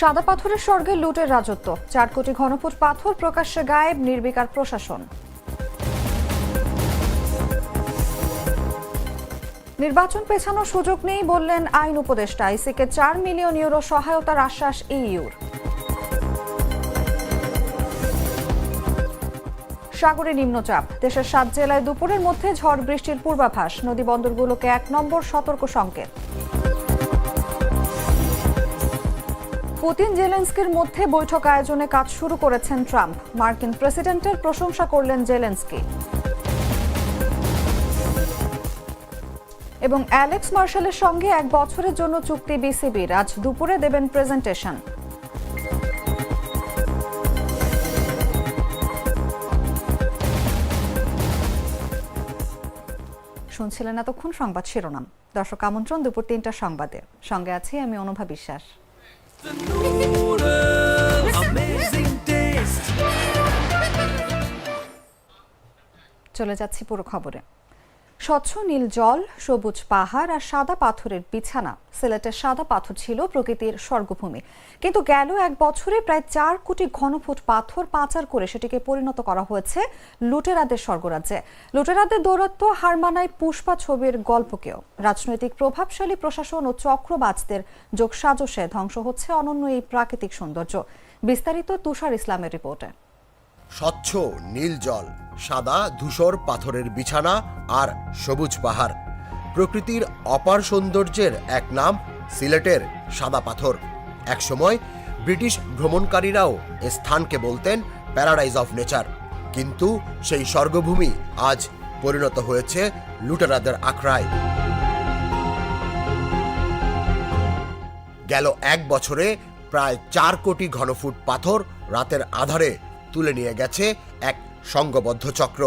সাদা পাথরের স্বর্গে লুটের রাজত্ব। চার কোটি ঘনফুট পাথর প্রকাশ্যে গায়েব, নির্বিকার প্রশাসন। নির্বাচন পেছানোর সুযোগ নেই বললেন আইন উপদেষ্টা। আইসিকে চার মিলিয়ন ইউরো সহায়তার আশ্বাস ইইউর। সাগরে নিম্নচাপ। দেশের সাত জেলায় দুপুরের মধ্যে ঝড় বৃষ্টির পূর্বাভাস। নদী বন্দরগুলোকে এক নম্বর সতর্ক সংকেত। পুতিন জেলেন্সকির মধ্যে বৈঠক আয়োজনে কাজ শুরু করেছেন ট্রাম্প। মার্কিন প্রেসিডেন্টের প্রশংসা করলেন জেলেন্সকি। এবং অ্যালেক্স মার্শালের সঙ্গে এক বছরের জন্য চুক্তি বিসিবির। আজ দুপুরে দেবেন প্রেজেন্টেশন। শুনছিলেন এতক্ষণ সংবাদ শিরোনাম। দর্শক আমন্ত্রণ দুপুর তিনটা সংবাদে। সঙ্গে আছি আমি অনুভা বিশ্বাস. চলে যাচ্ছি পুরো খবরে। স্বচ্ছ নীল জল, সবুজ পাহাড় আর সাদা পাথরের বিছানা। সিলেটের সাদা পাথর ছিল প্রকৃতির স্বর্গভূমি। কিন্তু গেল এক বছরে প্রায় চার কোটি ঘনফুট পাথর পাচার করে সেটিকে পরিণত করা হয়েছে লুটেরাদের স্বর্গরাজ্যে। লুটেরাদের দৌরত্ব হার মানায় পুষ্পা ছবির গল্পকেও রাজনৈতিক প্রভাবশালী প্রশাসন ও চক্রবাজদের যোগসাজশে ধ্বংস হচ্ছে অনন্য এই প্রাকৃতিক সৌন্দর্য। বিস্তারিত তুষার ইসলামের রিপোর্টে। স্বচ্ছ নীল জল, সাদা ধূসর পাথরের বিছানা আর সবুজ পাহাড়। প্রকৃতির অপার সৌন্দর্যের এক নাম সিলেটের সাদা পাথর। একসময় ব্রিটিশ ভ্রমণকারীরাও এ স্থানকে বলতেন প্যারাডাইজ অফ নেচার। কিন্তু সেই স্বর্গভূমি আজ পরিণত হয়েছে লুটেরাদের আখড়ায়। গেল এক বছরে প্রায় চার কোটি ঘনফুট পাথর রাতের আধারে তুলে নিয়ে গেছে এক সংঘবদ্ধ চক্র।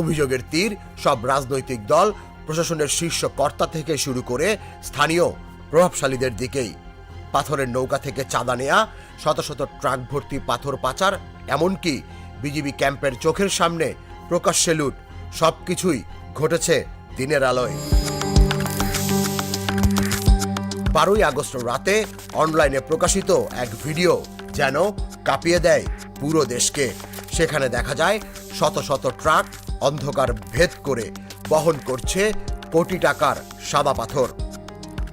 অভিযোগের তীর সব রাজনৈতিক দল, প্রশাসনের শীর্ষ কর্তা থেকে শুরু করে স্থানীয় প্রভাবশালীদের দিকেই। পাথরের নৌকা থেকে চাঁদা নেয়া, শত শত ট্রাক ভর্তি পাথর পাচার, এমনকি বিজিবি ক্যাম্পের চোখের সামনে প্রকাশ্যে লুট সব কিছুই ঘটেছে দিনের আলোয়। বারোই আগস্ট রাতে অনলাইনে প্রকাশিত এক ভিডিও যেন কাঁপিয়ে দেয় পুরো দেশকে। সেখানে দেখা যায় শত শত ট্রাক অন্ধকার ভেদ করে বহন করছে কোটি টাকার সাদা পাথর।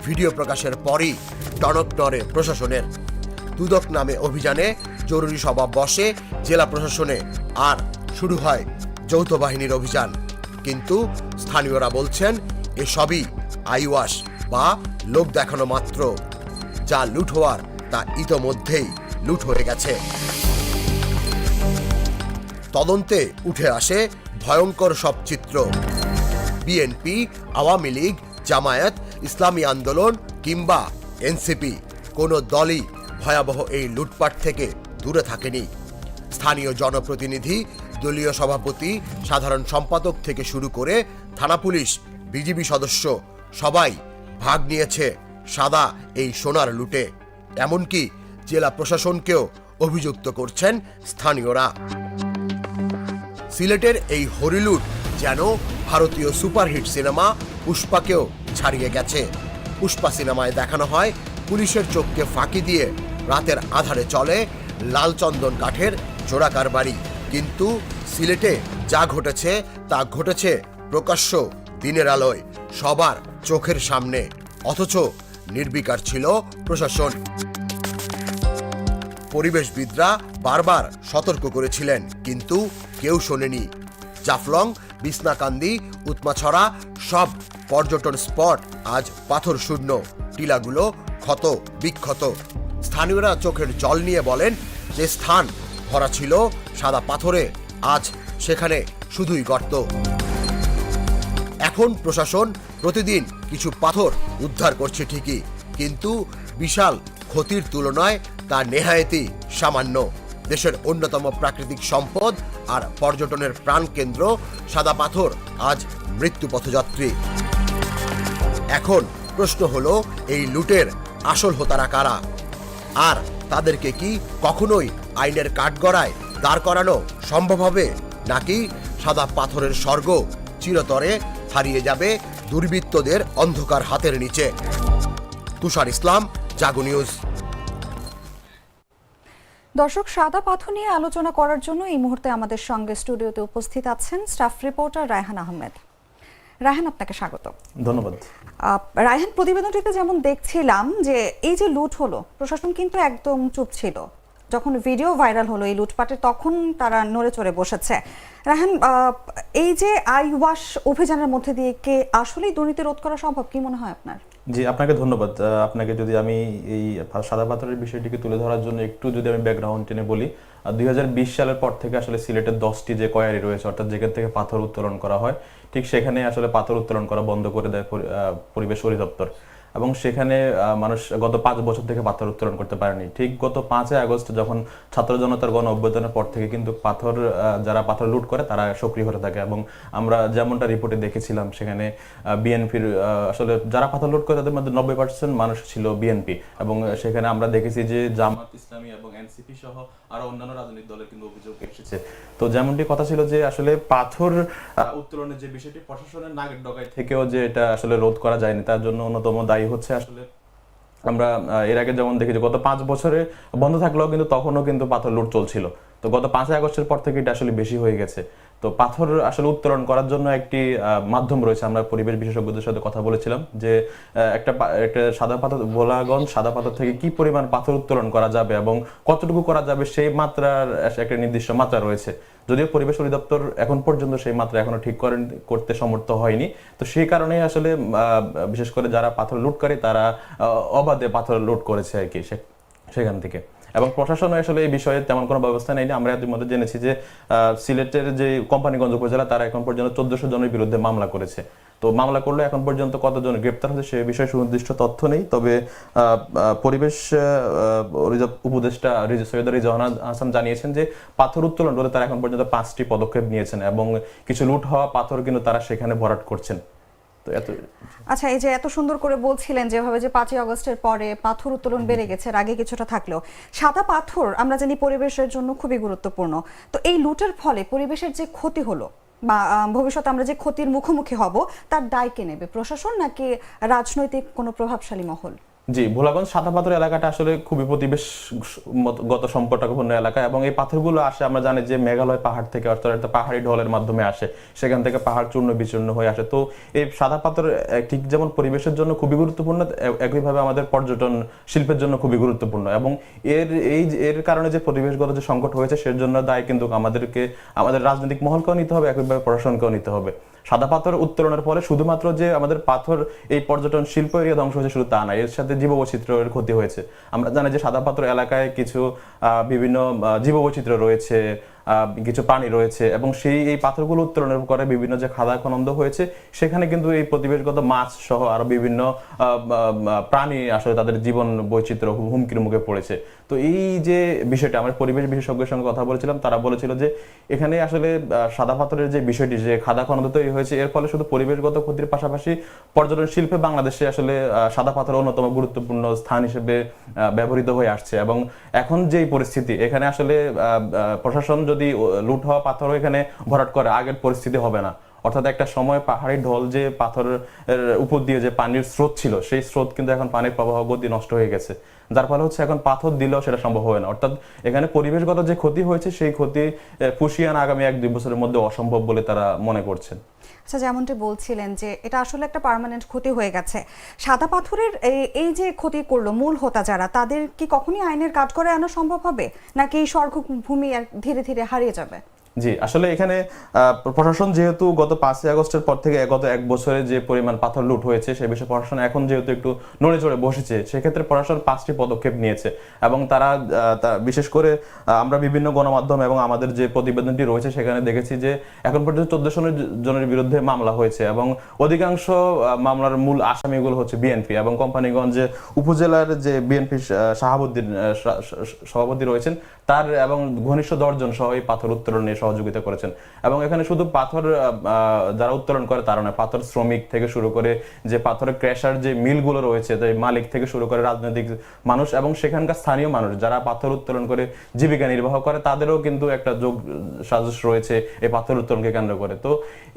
ভিডিও প্রকাশের পরই টনক নড়ে প্রশাসনের। দুদক নামে অভিযানে জরুরি সভা বসে জেলা প্রশাসনে আর শুরু হয় যৌথ বাহিনীর অভিযান। কিন্তু স্থানীয়রা বলছেন, এসবই আইওয়াস বা লোক দেখানো মাত্র। যা লুট হওয়ার তা ইতোমধ্যেই লুট হয়ে গেছে। তদন্তে উঠে আসে ভয়ঙ্কর সব চিত্র। বিএনপি, আওয়ামী লীগ, জামায়াত, ইসলামী আন্দোলন কিংবা এনসিপি। কোনো দলই ভয়াবহ এই লুটপাট থেকে দূরে থাকেনি। স্থানীয় জনপ্রতিনিধি, দলীয় সভাপতি, সাধারণ সম্পাদক থেকে শুরু করে থানা পুলিশ, বিজিবি সদস্য সবাই ভাগ নিয়েছে সাদা এই সোনার লুটে। এমনকি জেলা প্রশাসনকেও অভিযুক্ত করছেন স্থানীয়রা। সিলেটের এই হরিলুট যেন ভারতীয় সুপারহিট সিনেমা পুষ্পাকেও ছাড়িয়ে গেছে। পুষ্পা সিনেমায় দেখানো হয় পুলিশের চোখকে ফাঁকি দিয়ে রাতের আধারে চলে লালচন্দন কাঠের জোড়াকার বাড়ি। কিন্তু সিলেটে যা ঘটেছে, তা ঘটেছে প্রকাশ্য দিনের আলোয়, সবার চোখের সামনে। অথচ নির্বিকার ছিল প্রশাসন। পরিবেশবিদরা বারবার সতর্ক করেছিলেন, কিন্তু কেউ শোনেনি। জাফলং বিছনাকান্দি উৎমাছড়া সব পর্যটন স্পট আজ পাথর শূন্য টিলাগুলো ক্ষত, বিক্ষত। স্থানীয়রা চোখের জল নিয়ে বলেন যে স্থান ভরা ছিল, সাদা পাথরে আজ সেখানে শুধুই গর্ত। এখন প্রশাসন প্রতিদিন কিছু পাথর উদ্ধার করছে ঠিকই, কিন্তু বিশাল ক্ষতির তুলনায় তা নেহায়েতি সামান্য দেশের অন্যতম প্রাকৃতিক সম্পদ আর পর্যটনের প্রাণকেন্দ্র সাদা পাথর আজ মৃত্যু পথযাত্রী এখন প্রশ্ন হলো, এই লুটের আসল হোতারা কারা? আর তাদেরকে কি কখনোই আইনের কাঠগড়ায় দাঁড় করানো সম্ভব হবে? নাকি সাদা পাথরের স্বর্গ চিরতরে হারিয়ে যাবে দুর্বৃত্তদের অন্ধকার হাতের নিচে? তুষার ইসলাম, জাগো নিউজ। দর্শক সাদা পাথর নিয়ে আলোচনা করার জন্য এই মুহূর্তে আমাদের সঙ্গে স্টুডিওতে উপস্থিত আছেন স্টাফ রিপোর্টার রায়হান আহমেদ। রায়হান আপনাকে স্বাগত। ধন্যবাদ। রায়হান প্রতিবেদনটিতে যেমন দেখছিলাম যে এই যে লুট হলো প্রশাসন কিন্তু একদম চুপ ছিল। যখন ভিডিও ভাইরাল হলো এই লুটপাটে তখন তারা নড়ে চড়ে বসেছে। রায়হান এই যে আই ওয়াশ অভিযানের মধ্যে দিয়ে কে আসলেই দুর্নীতি রোধ করা সম্ভব? কি মনে হয় আপনার? জি, আপনাকে ধন্যবাদ। আপনাকে যদি আমি এই সাদা পাথরের বিষয়টিকে তুলে ধরার জন্য একটু যদি আমি ব্যাকগ্রাউন্ড টেনে বলি দুই হাজার বিশ সালের পর থেকে আসলে সিলেটের দশটি যে কয়ারি রয়েছে, অর্থাৎ যেখান থেকে পাথর উত্তোলন করা হয়, ঠিক সেখানে আসলে পাথর উত্তোলন করা বন্ধ করে দেয় পরিবেশ অধিদপ্তর। এবং সেখানে মানুষ গত পাঁচ বছর থেকে পাথর উত্তোলন করতে পারেনি। ঠিক গত পাঁচই আগস্ট যখন ছাত্র জনতার গণ অভ্যুত্থানের পর থেকে কিন্তু পাথর যারা পাথর লুট করে তারা সক্রিয় হতে থাকে এবং আমরা যেমনটা রিপোর্টে দেখেছিলাম সেখানে বিএনপির আসলে যারা পাথর লুট করে তাদের মধ্যে নব্বই পার্সেন্ট মানুষ ছিল বিএনপি এবং সেখানে আমরা দেখেছি যে জামাত ইসলামী এবং এনসিপি সহ আরও অন্যান্য রাজনৈতিক দলের কিন্তু অভিযোগ এসেছে। তো যেমনটি কথা ছিল যে আসলে পাথর উত্তোলনের যে বিষয়টি প্রশাসনের নাগের ডগায় থেকেও যে এটা আসলে রোধ করা যায়নি, তার জন্য অন্যতম দায়ী হচ্ছে আসলে আমরা এর আগে যেমন দেখেছি গত পাঁচ বছরে বন্ধ থাকলেও কিন্তু তখনও কিন্তু পাথর লুট চলছিল। তো গত পাঁচই আগস্টের পর থেকে এটা আসলে বেশি হয়ে গেছে। তো পাথর আসলে উত্তোলন করার জন্য একটি মাধ্যম রয়েছে। আমরা পরিবেশ বিশেষজ্ঞদের সাথে কথা বলেছিলাম যে একটা একটা সাদা পাথর ভোলাগঞ্জ সাদা পাথর থেকে কি পরিমাণ পাথর উত্তোলন করা যাবে এবং কতটুকু করা যাবে সেই মাত্রার একটা নির্দিষ্ট মাত্রা রয়েছে। যদিও পরিবেশ অধিদপ্তর এখন পর্যন্ত সেই মাত্রা এখনও ঠিক করেন, করতে সমর্থ হয়নি। তো সেই কারণেই আসলে বিশেষ করে যারা পাথর লুট করে তারা অবাধে পাথর লুট করেছে আর কি সেখান থেকে। এবং প্রশাসন আসলে এই বিষয়ে তেমন কোনো ব্যবস্থা নেয়নি। আমরা ইতিমধ্যে জেনেছি যে সিলেটের যে কোম্পানিগঞ্জ উপজেলা, তারা এখন পর্যন্ত চোদ্দশো জনের বিরুদ্ধে মামলা করেছে। তো মামলা করলে এখন পর্যন্ত কতজন গ্রেপ্তার হয়েছে সে বিষয়ে সুনির্দিষ্ট তথ্য নেই। তবে পরিবেশ উপদেষ্টা সৈয়দ রিজওয়ান হাসান জানিয়েছেন যে, পাথর উত্তোলন রোধে তারা এখন পর্যন্ত পাঁচটি পদক্ষেপ নিয়েছেন এবং কিছু লুট হওয়া পাথর কিন্তু তারা সেখানে ভরাট করছেন। তো এত আচ্ছা এই যে এত সুন্দর করে বলছিলেন যেভাবে যে পাঁচই অগস্টের পরে পাথর উত্তোলন বেড়ে গেছে আগে কিছুটা থাকলেও। সাদা পাথর আমরা জানি পরিবেশের জন্য খুবই গুরুত্বপূর্ণ। তো এই লুটের ফলে পরিবেশের যে ক্ষতি হলো বা ভবিষ্যতে আমরা যে ক্ষতির মুখোমুখি হব তার দায় কে নেবে? প্রশাসন নাকি রাজনৈতিক কোনো প্রভাবশালী মহল? জি, ভোলাগঞ্জ সাদা পাথর এলাকাটা আসলে খুবই পরিবেশ গত সম্পর্কপূর্ণ এলাকা এবং এই পাথরগুলো আসে, আমরা জানি যে মেঘালয় পাহাড় থেকে অর্থাৎ পাহাড়ি ঢলের মাধ্যমে আসে, সেখান থেকে পাহাড় চূর্ণ বিচূর্ণ হয়ে আসে। তো এই সাদা পাথর ঠিক যেমন পরিবেশের জন্য খুবই গুরুত্বপূর্ণ একইভাবে আমাদের পর্যটন শিল্পের জন্য খুবই গুরুত্বপূর্ণ এবং এর, এই এর কারণে যে পরিবেশগত যে সংকট হয়েছে, সের জন্য দায় কিন্তু আমাদেরকে, আমাদের রাজনৈতিক মহলকেও নিতে হবে, একইভাবে প্রশাসনকেও নিতে হবে। সাদা পাথর উত্তোলনের ফলে শুধুমাত্র যে আমাদের পাথর এই পর্যটন শিল্প এরিয়া ধ্বংস হয়েছে শুধু তা না, এর সাথে জীববৈচিত্র্যের ক্ষতি হয়েছে। আমরা জানি যে সাদা পাথর এলাকায় কিছু বিভিন্ন জীব জীববৈচিত্র্য রয়েছে। কিছু প্রাণী রয়েছে এবং সেই এই পাথরগুলো উত্তোলনের করে বিভিন্ন যে খাদা খনন্দ হয়েছে, সেখানে কিন্তু এই পরিবেশগত মাছ সহ আরও বিভিন্ন প্রাণী আসলে তাদের জীবন বৈচিত্র্য হুমকির মুখে পড়েছে। তো এই যে বিষয়টা, আমরা পরিবেশ বিশেষজ্ঞের সঙ্গে কথা বলেছিলাম, তারা বলেছিল যে এখানে আসলে সাদা পাথরের যে বিষয়টি, যে খাদা খনন তৈরি হয়েছে, এর ফলে শুধু পরিবেশগত ক্ষতির পাশাপাশি পর্যটন শিল্পে বাংলাদেশে আসলে সাদা পাথর অন্যতম গুরুত্বপূর্ণ স্থান হিসেবে ব্যবহৃত হয়ে আসছে। এবং এখন যেই পরিস্থিতি, এখানে আসলে প্রশাসন যদি লুট হওয়া পাথর এখানে ভরাট করে আগের পরিস্থিতি হবে না। অর্থাৎ একটা সময় পাহাড়ি ঢল যে পাথরের উপর দিয়ে যে পানির স্রোত ছিল, সেই স্রোত কিন্তু এখন পানির প্রবাহ গতি নষ্ট হয়ে গেছে। যার ফলে হচ্ছে এখন পাথর দিলেও সেটা সম্ভব হবে না। অর্থাৎ এখানে পরিবেশগত যে ক্ষতি হয়েছে, সেই ক্ষতি পুষিয়ে আনা আগামী এক দুই বছরের মধ্যে অসম্ভব বলে তারা মনে করছেন। আচ্ছা যেমনটি বলছিলেন যে এটা আসলে একটা পার্মানেন্ট ক্ষতি হয়ে গেছে। সাদা পাথরের এই- যে ক্ষতি করল মূল হোতা যারা, তাদের কি কখনই আইনের কাজ করে আনা সম্ভব হবে? নাকি এই স্বর্গভূমি আর ধীরে ধীরে হারিয়ে যাবে? জি, আসলে এখানে প্রশাসন যেহেতু গত পাঁচই আগস্টের পর থেকে গত এক বছরে যে পরিমাণ পাথর লুট হয়েছে, সে বিষয়ে প্রশাসন এখন যেহেতু একটু নড়ে চড়ে বসেছে, সেক্ষেত্রে প্রশাসন পাঁচটি পদক্ষেপ নিয়েছে। এবং তারা বিশেষ করে আমরা বিভিন্ন গণমাধ্যম এবং আমাদের যে প্রতিবেদনটি রয়েছে, সেখানে দেখেছি যে এখন পর্যন্ত চোদ্দশো জনের বিরুদ্ধে মামলা হয়েছে এবং অধিকাংশ মামলার মূল আসামিগুলো হচ্ছে বিএনপি এবং কোম্পানিগঞ্জে উপজেলার যে বিএনপি শাহাবুদ্দিন সভাপতি রয়েছেন, তার এবং ঘনিষ্ঠ দশজন সহ এই পাথর উত্তোলনে সহযোগিতা করেছেন। এবং এখানে শুধু পাথর যারা উত্তোলন করে তারা নয়, পাথর শ্রমিক থেকে শুরু করে যে পাথরের ক্র্যাশার যে মিলগুলো রয়েছে, যে মালিক থেকে শুরু করে রাজনৈতিক মানুষ এবং সেখানকার স্থানীয় মানুষ যারা পাথর উত্তোলন করে জীবিকা নির্বাহ করে, তাদেরও কিন্তু একটা যোগ, সাজস রয়েছে এই পাথর উত্তোলনকে কেন্দ্র করে। তো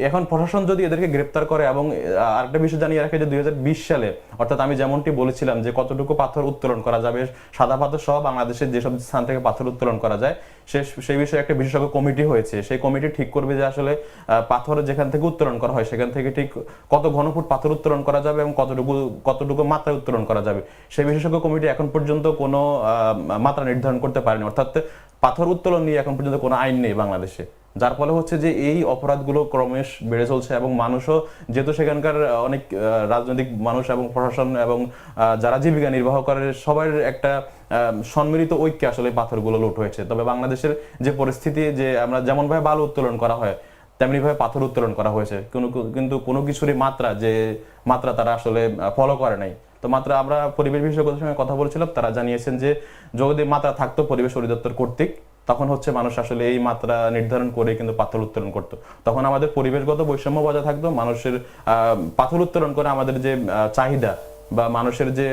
এখন প্রশাসন যদি এদেরকে গ্রেপ্তার করে এবং আরেকটা বিষয় জানিয়ে রাখে যে দুই হাজার বিশ সালে, অর্থাৎ আমি যেমনটি বলেছিলাম যে কতটুকু পাথর উত্তোলন করা যাবে, সাদা পাথর সহ বাংলাদেশের যেসব স্থান থেকে পাথর উত্তোলন করা যায়, সে সেই বিষয়ে একটা বিশেষজ্ঞ কমিটি হয়েছে, সেই কমিটি ঠিক করবে যে আসলে পাথর যেখান থেকে উত্তোলন করা হয়, সেখান থেকে ঠিক কত ঘনফুট পাথর উত্তোলন করা যাবে এবং কতটুকু কতটুকু মাত্রায় উত্তোলন করা যাবে। সেই বিশেষজ্ঞ কমিটি এখন পর্যন্ত কোনো মাত্রা নির্ধারণ করতে পারেনি। অর্থাৎ পাথর উত্তোলন নিয়ে এখন পর্যন্ত কোনো আইন নেই বাংলাদেশে। যার ফলে হচ্ছে যে এই অপরাধগুলো ক্রমেশ বেড়ে চলছে এবং মানুষও, যেহেতু সেখানকার অনেক রাজনৈতিক মানুষ এবং প্রশাসন এবং যারা জীবিকা নির্বাহ করে, সবার একটা সম্মিলিত ঐক্যে আসলে পাথরগুলো লুট হয়েছে। তবে বাংলাদেশের যে পরিস্থিতি যে আমরা যেমনভাবে বালু উত্তোলন করা হয় তেমনি ভাবে পাথর উত্তোলন করা হয়েছে। কোনো কিন্তু কোনো কিছুরই মাত্রা যে মাত্রা তারা আসলে ফলো করে নাই। তো মাত্রা আমরা পরিবেশ বিশেষজ্ঞদের সঙ্গে কথা বলছিলাম, তারা জানিয়েছেন যে যদি মাত্রা থাকতো পরিবেশ অধিদপ্তর কর্তৃক তখন হচ্ছে মানুষ আসলে এই মাত্রা নির্ধারণ করে কিন্তু পাথর উত্তোলন করতো। তখন আমাদের পরিবেশগত বৈষম্য বজায় থাকতো, মানুষের পাথর উত্তোলন করে আমাদের যে চাহিদা বা মানুষের যে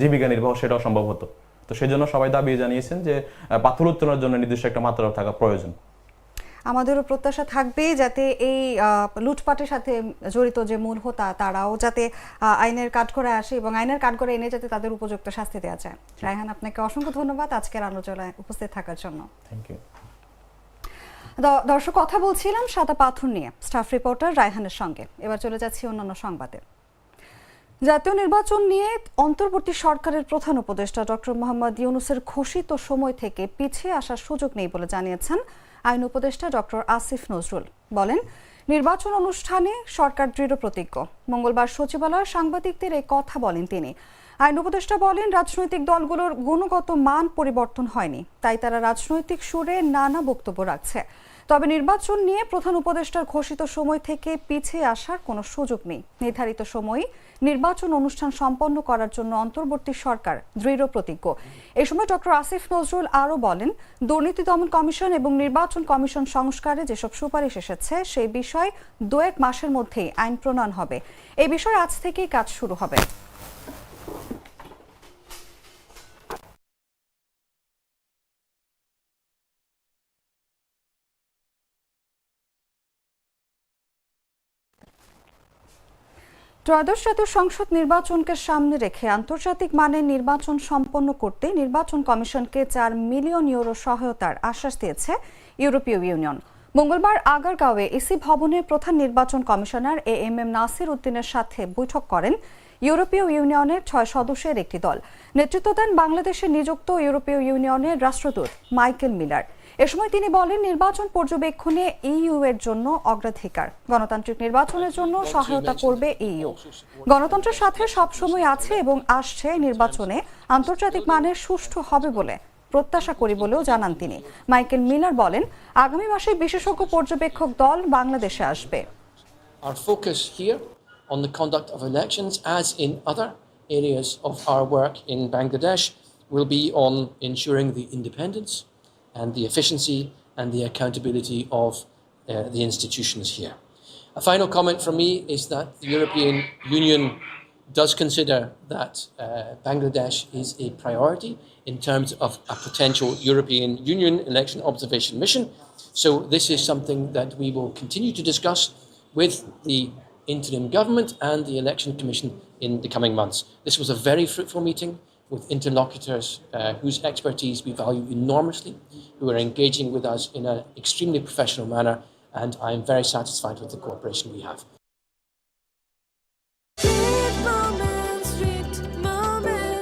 জীবিকা নির্বাহ সেটাও সম্ভব হতো। তো সেই জন্য সবাই দাবি জানিয়েছেন যে পাথর উত্তোলনের জন্য নির্দিষ্ট একটা মাত্রা থাকা প্রয়োজন। আমাদেরও প্রত্যাশা থাকবে যাতে এই লুটপাটের সাথে জড়িত যে মূল হোতা তারাও যাতে আইনের কাঠগড়ে আসে এবং আইনের কাঠগড়ে এনে যাতে তাদের উপযুক্ত শাস্তি দেওয়া যায়। রায়হান আপনাকে অসংখ্য ধন্যবাদ আজকের আলোচনায় উপস্থিত থাকার জন্য। থ্যাংক ইউ দর্শক কথা বলছিলাম সাদা পাথর নিয়ে। স্টাফ রিপোর্টার রায়হানের সঙ্গে। এবার চলে যাচ্ছি অন্যান্য সংবাদে। জাতীয় নির্বাচন নিয়ে অন্তর্বর্তী সরকারের প্রধান উপদেষ্টা ডক্টর মোহাম্মদ ইউনুসের ঘোষিত সময় থেকে পিছিয়ে আসার সুযোগ নেই বলে জানিয়েছেন আইন উপদেষ্টা ডক্টর আসিফ নজরুল বলেন, নির্বাচন অনুষ্ঠানে সরকার দৃঢ় প্রতিজ্ঞ। মঙ্গলবার সচিবালয়ে সাংবাদিকদের এই কথা বলেন তিনি। আইন উপদেষ্টা বলেন, রাজনৈতিক দলগুলোর গুণগত মান পরিবর্তন হয়নি, তাই তারা রাজনৈতিক সুরে নানা বক্তব্য রাখছে। তবে নির্বাচন নিয়ে প্রধান উপদেষ্টার ঘোষিত সময় থেকে পিছিয়ে আসার কোনো সুযোগ নেই। নির্ধারিত সময়ে নির্বাচন অনুষ্ঠান সম্পন্ন করার জন্য অন্তর্বর্তী সরকার দৃঢ় প্রতিজ্ঞ। এ সময় ডক্টর আসিফ নজরুল আরও বলেন, দুর্নীতি দমন কমিশন এবং নির্বাচন কমিশন সংস্কারে যেসব সুপারিশ এসেছে, সেই বিষয়ে দু এক মাসের মধ্যেই আইন প্রণয়ন হবে। এই বিষয়ে আজ থেকেই কাজ শুরু হবে। ত্রয়োদশ জাতীয় সংসদ নির্বাচনকে সামনে রেখে আন্তর্জাতিক মানের নির্বাচন সম্পন্ন করতে নির্বাচন কমিশনকে চার মিলিয়ন ইউরো সহায়তার আশ্বাস দিয়েছে ইউরোপীয় ইউনিয়ন। মঙ্গলবার আগারগাঁওয়ে এসি ভবনে প্রধান নির্বাচন commissioner A M M Nasir উদ্দিনের সাথে বৈঠক করেন ইউরোপীয় ইউনিয়নের ছয় সদস্যের একটি দল। নেতৃত্ব দেন বাংলাদেশে নিযুক্ত ইউরোপীয় ইউনিয়নের রাষ্ট্রদূত মাইকেল মিলার। এ সময় তিনি বলেন নির্বাচন পর্যবেক্ষণে ইইউ এর জন্য অগ্রাধিকার। গণতান্ত্রিক নির্বাচনের জন্য সহায়তা করবে ইইউ গণতন্ত্রের সাথে সবসময় আছে এবং আসছে নির্বাচনে। আন্তর্জাতিক মানের সুষ্ঠু হবে বলে প্রত্যাশা করি বলেও জানান তিনি। মাইকেল মিলার বলেন আগামী মাসে বিশেষজ্ঞ পর্যবেক্ষক দল বাংলাদেশে আসবে। On the conduct of elections, as in other areas of our work in Bangladesh, will be on ensuring the independence and the efficiency and the accountability of uh, the institutions here. A final comment from me is that the European Union does consider that uh, Bangladesh is a priority in terms of a potential European Union election observation mission. So, this is something that we will continue to discuss with the interim government and the election commission in the coming months. This was a very fruitful meeting with interlocutors uh, whose expertise we value enormously, who are engaging with us in an extremely professional manner, and I am very satisfied with the cooperation we have.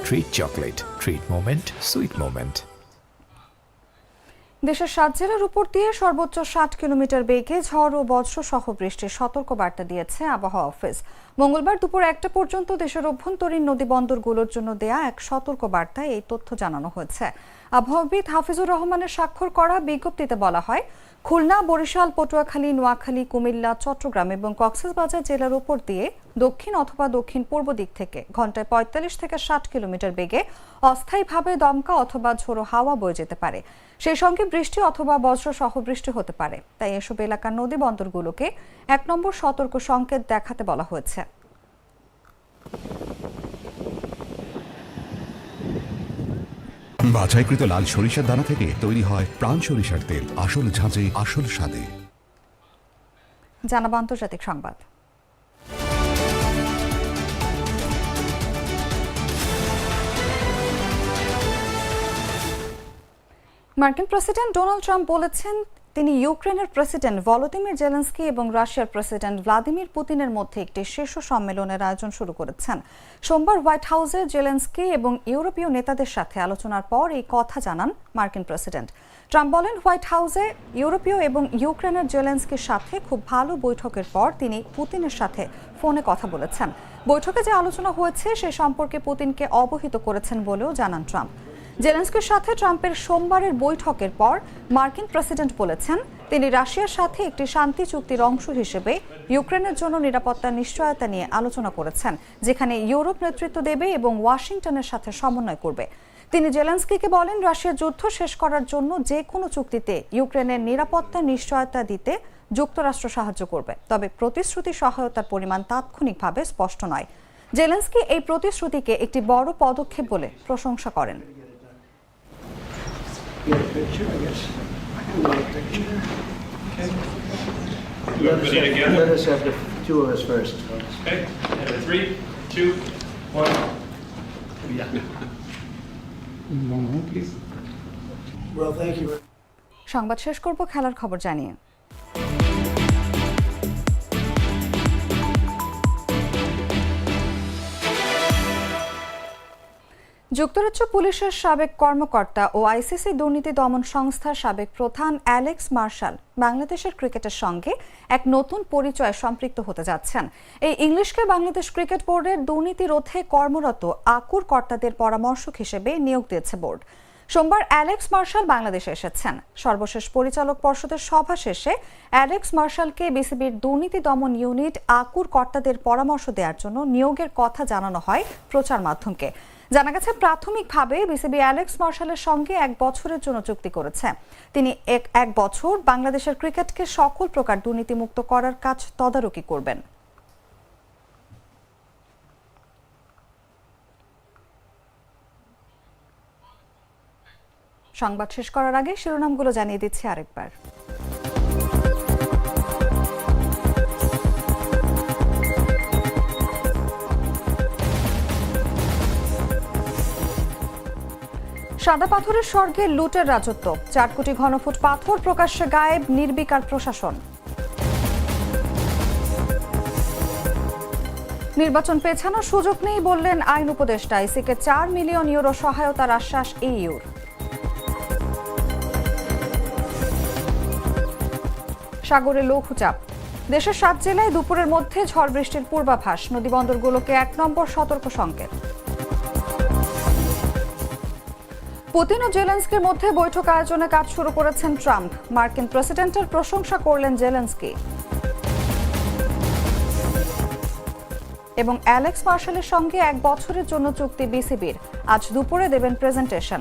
Treat chocolate. Treat moment. Sweet moment. দেশের সাত জেলার উপর দিয়ে সর্বোচ্চ ষাট kilometre বেগে ঝড় ও বজ্র সহ বৃষ্টির সতর্ক বার্তা দিয়েছে আবহাওয়া অফিস। মঙ্গলবার দুপুর একটা পর্যন্ত দেশের অভ্যন্তরীণ নদী বন্দরগুলোর জন্য দেয়া এক সতর্ক বার্তায় এই তথ্য জানানো হয়েছে। আবহাওয়াবিদ হাফিজুর রহমানের স্বাক্ষর করা বিজ্ঞপ্তিতে বলা হয় খুলনা, বরিশাল, পটুয়াখালী, নোয়াখালী, কুমিল্লা, চট্টগ্রাম এবং কক্সবাজার জেলার উপর দিয়ে দক্ষিণ অথবা দক্ষিণ পূর্ব দিক থেকে ঘন্টায় পঁয়তাল্লিশ থেকে ষাট কিলোমিটার বেগে অস্থায়ীভাবে দমকা অথবা ঝোড়ো হাওয়া বয়ে যেতে পারে। সেই সঙ্গে বৃষ্টি অথবা বজ্র সহ বৃষ্টি হতে পারে। তাই এসব এলাকার নদী বন্দরগুলোকে এক নম্বর সতর্ক সংকেত দেখাতে বলা হয়েছে। বাছাইকৃত লাল সরিষার দানা থেকে তৈরি হয় প্রাণ সরিষার তেল। আসল ঝাঁঝে, আসল স্বাদে। জানাব আন্তর্জাতিক সংবাদ। মার্কিন প্রেসিডেন্ট ডোনাল্ড ট্রাম্প বলেছেন তিনি ইউক্রেনের প্রেসিডেন্ট ভলোদিমির জেলেন্সকি এবং রাশিয়ার প্রেসিডেন্ট ভ্লাদিমির পুতিনের মধ্যে একটি শীর্ষ সম্মেলনের আয়োজন শুরু করেছেন। সোমবার হোয়াইট হাউসে জেলেন্সকি এবং ইউরোপীয় নেতাদের সাথে আলোচনার পর এই কথা জানান মার্কিন প্রেসিডেন্ট। ট্রাম্প বলেন, হোয়াইট হাউসে ইউরোপীয় এবং ইউক্রেনের জেলেন্সকির সাথে খুব ভালো বৈঠকের পর তিনি পুতিনের সাথে ফোনে কথা বলেছেন। বৈঠকে যে আলোচনা হয়েছে, সে সম্পর্কে পুতিনকে অবহিত করেছেন বলেও জানান ট্রাম্প। জেলেন্সকির সাথে ট্রাম্পের সোমবারের বৈঠকের পর মার্কিন প্রেসিডেন্ট বলেছেন, তিনি রাশিয়ার সাথে একটি শান্তি চুক্তির অংশ হিসেবে ইউক্রেনের জন্য নিরাপত্তা নিশ্চয়তা নিয়ে আলোচনা করেছেন, যেখানে ইউরোপ নেতৃত্ব দেবে এবং ওয়াশিংটনের সাথে সমন্বয় করবে। তিনি জেলেন্সকিকে বলেন, রাশিয়ার যুদ্ধ শেষ করার জন্য যে কোনো চুক্তিতে ইউক্রেনের নিরাপত্তা নিশ্চয়তা দিতে যুক্তরাষ্ট্র সাহায্য করবে, তবে প্রতিশ্রুতি সহায়তার পরিমাণ তাৎক্ষণিকভাবে স্পষ্ট নয়। জেলেন্সকি এই প্রতিশ্রুতিকে একটি বড় পদক্ষেপ বলে প্রশংসা করেন। Get a picture, I guess. I can get a picture. Let us have- Let us have the two of us first. Okay, and a three, two, one. Well, thank you. সংবাদ শেষ করব খেলার খবর জানিয়ে যুক্তরাজ্য পুলিশের সাবেক কর্মকর্তা ও আইসিসি দুর্নীতি দমন সংস্থার সাবেক প্রধান অ্যালেক্স মার্শাল বাংলাদেশের ক্রিকেটের সঙ্গে এক নতুন পরিচয় সম্পৃক্ত হতে যাচ্ছেন। এই ইংলিশকে বাংলাদেশ ক্রিকেট বোর্ডের দুর্নীতি রোধে কর্মরত আকুর কর্তাদের পরামর্শক হিসেবে নিয়োগ দিয়েছে বোর্ড। সোমবার অ্যালেক্স মার্শাল বাংলাদেশে এসেছেন। সর্বশেষ পরিচালক পর্ষদের সভা শেষে অ্যালেক্স মার্শালকে বিসিবির দুর্নীতি দমন ইউনিট আকুর কর্তাদের পরামর্শ দেওয়ার জন্য নিয়োগের কথা জানানো হয় প্রচার মাধ্যমকে। জানা গেছে, প্রাথমিকভাবে বিসিবি অ্যালেক্স মার্শালের সঙ্গে এক বছরের জন্য চুক্তি করেছে। তিনি এক এক বছর বাংলাদেশের ক্রিকেটকে সকল প্রকার দুর্নীতিমুক্ত করার কাজ তদারকি করবেন। সংবাদ শেষ করার আগে শিরোনামগুলো জানিয়ে দিচ্ছি আরেকবার। সাদা পাথরের স্বর্গে লুটের রাজত্ব। চার কোটি ঘনফুট পাথর প্রকাশ্যে গায়েব, নির্বিকার প্রশাসন। নির্বাচন পেছানোর সুযোগ নেই বললেন আইন উপদেষ্টা। ইসিকে চার মিলিয়ন ইউরো সহায়তার আশ্বাস ইউর। সাগরে লঘুচাপ। দেশের সাত জেলায় দুপুরের মধ্যে ঝড় বৃষ্টির পূর্বাভাস। নদীবন্দরগুলোকে এক নম্বর সতর্ক সংকেত। পুতিন ও জেলেন্সকির মধ্যে বৈঠক আয়োজনে কাজ শুরু করেছেন ট্রাম্প। মার্কিন প্রেসিডেন্টের প্রশংসা করলেন জেলেন্সকি। এবং অ্যালেক্স মার্শালের সঙ্গে এক বছরের জন্য চুক্তি বিসিবির। আজ দুপুরে দেবেন প্রেজেন্টেশন।